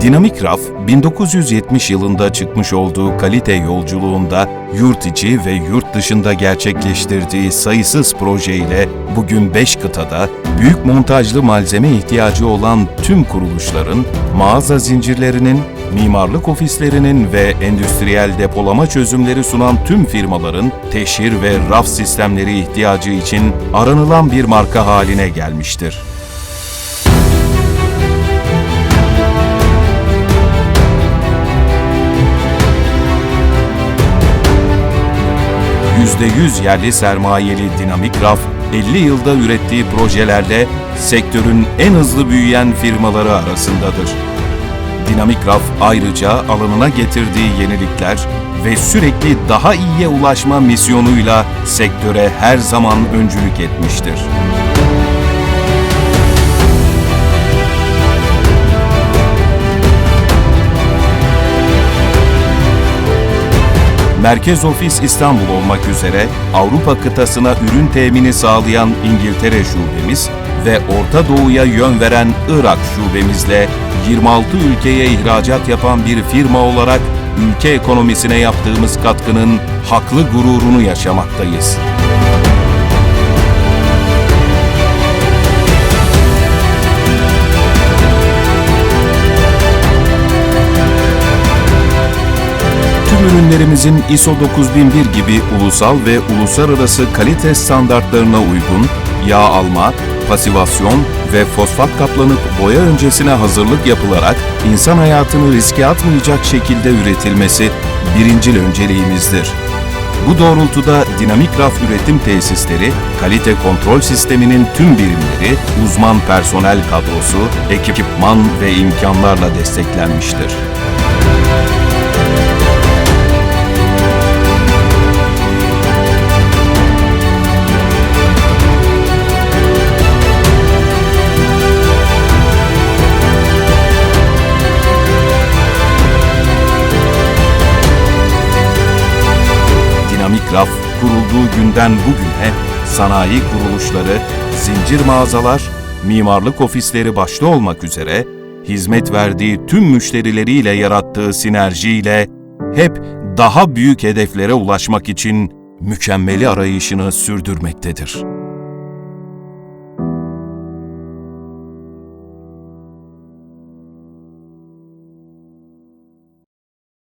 Dinamik Raf, 1970 yılında çıkmış olduğu kalite yolculuğunda yurt içi ve yurt dışında gerçekleştirdiği sayısız proje ile bugün 5 kıtada büyük montajlı malzeme ihtiyacı olan tüm kuruluşların, mağaza zincirlerinin, mimarlık ofislerinin ve endüstriyel depolama çözümleri sunan tüm firmaların teşhir ve raf sistemleri ihtiyacı için aranılan bir marka haline gelmiştir. %100 yerli sermayeli Dinamik Raf, 50 yılda ürettiği projelerle sektörün en hızlı büyüyen firmaları arasındadır. Dinamik Raf ayrıca alanına getirdiği yenilikler ve sürekli daha iyiye ulaşma misyonuyla sektöre her zaman öncülük etmiştir. Merkez ofis İstanbul olmak üzere Avrupa kıtasına ürün temini sağlayan İngiltere şubemiz ve Orta Doğu'ya yön veren Irak şubemizle 26 ülkeye ihracat yapan bir firma olarak ülke ekonomisine yaptığımız katkının haklı gururunu yaşamaktayız. Ürünlerimizin ISO 9001 gibi ulusal ve uluslararası kalite standartlarına uygun yağ alma, pasivasyon ve fosfat kaplanıp boya öncesine hazırlık yapılarak insan hayatını riske atmayacak şekilde üretilmesi birincil önceliğimizdir. Bu doğrultuda dinamik raf üretim tesisleri, kalite kontrol sisteminin tüm birimleri, uzman personel kadrosu, ekipman ve imkanlarla desteklenmiştir. Raf kurulduğu günden bugüne sanayi kuruluşları, zincir mağazalar, mimarlık ofisleri başta olmak üzere hizmet verdiği tüm müşterileriyle yarattığı sinerjiyle hep daha büyük hedeflere ulaşmak için mükemmeli arayışını sürdürmektedir.